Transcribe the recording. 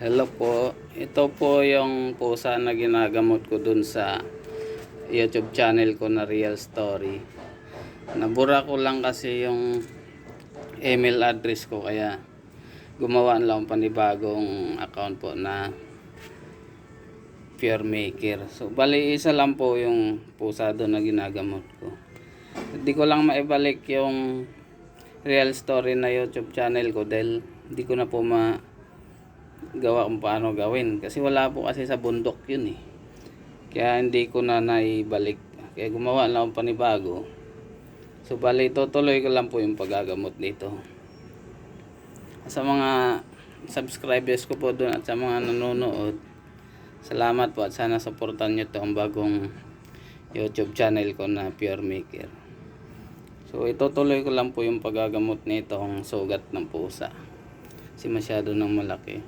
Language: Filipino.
Hello po. Ito po yung pusa na ginagamot ko dun sa YouTube channel ko na Real Story. Nabura ko lang kasi yung email address ko kaya gumawa lang panibagong account po na Pure Maker. So bali isa lang po yung pusa doon na ginagamot ko. Hindi ko lang maibalik yung Real Story na YouTube channel ko dahil hindi ko na po ma gawa kung paano gawin. Kasi wala po kasi sa bundok yun eh. Kaya hindi ko na naibalik. Kaya gumawa lang akong panibago. So bali tutuloy ko lang po yung paggagamot dito. Sa mga subscribers ko po doon at sa mga nanonood salamat po at sana supportan nyo to ang bagong youtube channel ko na Pure Maker. So itutuloy ko lang po yung paggagamot nitong sugat ng pusa. Kasi masyado nang malaki